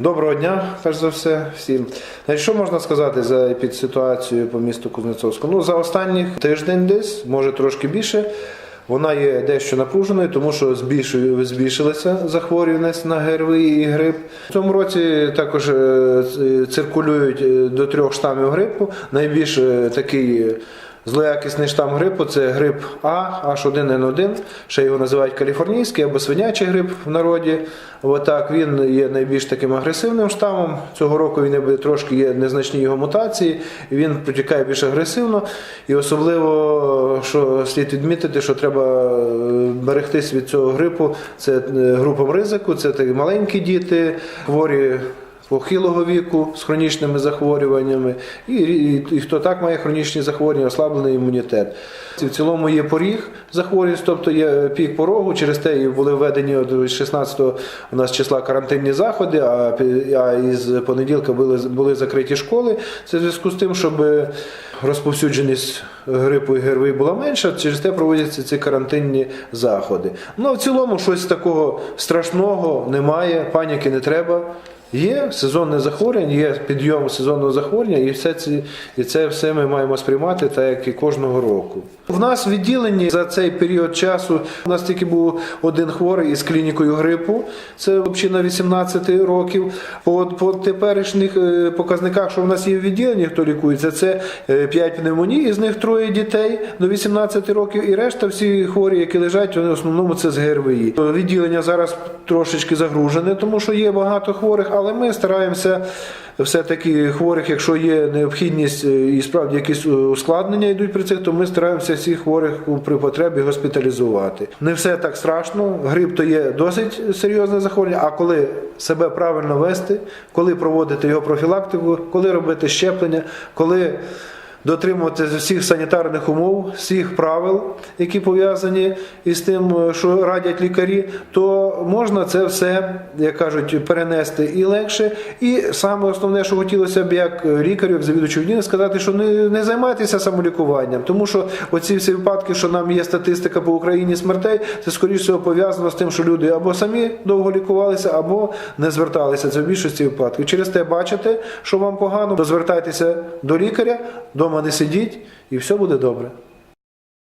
Доброго дня, перш за все, всім. Значить, що можна сказати за ситуацію по місту Кузнецовську? Ну, за останній тиждень десь, може трошки більше, вона є дещо напруженою, тому що збільшилася захворюваність на ГРВІ і грип. В цьому році також е, циркулюють е, до трьох штамів грипу. Найбільш е, такий е, Злоякісний штам грипу це грип А, H1N1, ще його називають каліфорнійський або свинячий грип в народі. Отак, він є найбільш таким агресивним штамом. Цього року він трошки є незначні його мутації, він протікає більш агресивно. І особливо, що слід відмітити, що треба е, берегтись від цього грипу, це е, групам ризику, це маленькі діти, хворі похилого віку з хронічними захворюваннями, і, і, і хто так має хронічні захворювання, ослаблений імунітет. В цілому є поріг захворюваність, тобто є пік порогу, через те і були введені от 16 у нас числа карантинні заходи, а, а із понеділка були, були закриті школи. Це в зв'язку з тим, щоб розповсюдженість грипу і ГРВІ була менша, через те проводяться ці карантинні заходи. Ну, в цілому щось такого страшного немає, паніки не треба. Є сезонне захворювання, є підйом сезонного захворювання, і все це, і це все ми маємо сприймати так, як і кожного року. В нас відділенні за цей період часу у нас тільки був один хворий із клінікою грипу. Це хлопчина 18 років. По, по теперішніх е, показниках, що в нас є в відділенні, хто лікується, це 5 пневмоній, із них троє дітей до 18 років, і решта всі хворі, які лежать, вони в основному це з ГРВІ. Відділення зараз трошечки загружене, тому що є багато хворих, але ми стараємося все-таки хворих, якщо є необхідність е, і справді якісь е, ускладнення йдуть при цих, то ми стараємося всіх хворих при потребі госпіталізувати. Не все так страшно. Грип то є досить серйозне захворювання. А коли себе правильно вести, коли проводити його профілактику, коли робити щеплення, коли дотримуватися всіх санітарних умов, всіх правил, які пов'язані із тим, е, що радять лікарі, то можна це все, як кажуть, перенести і легше. І саме основне, що хотілося б як лікарю, як завідувачу відділення, сказати, що не, не займайтеся самолікуванням, тому що оці всі випадки, що нам є статистика по Україні смертей, це скоріше пов'язано з тим, що люди або самі довго лікувалися, або не зверталися. Це в більшості випадків. Через те бачите, що вам погано, то звертайтеся до лікаря, вдома не сидіть, і все буде добре.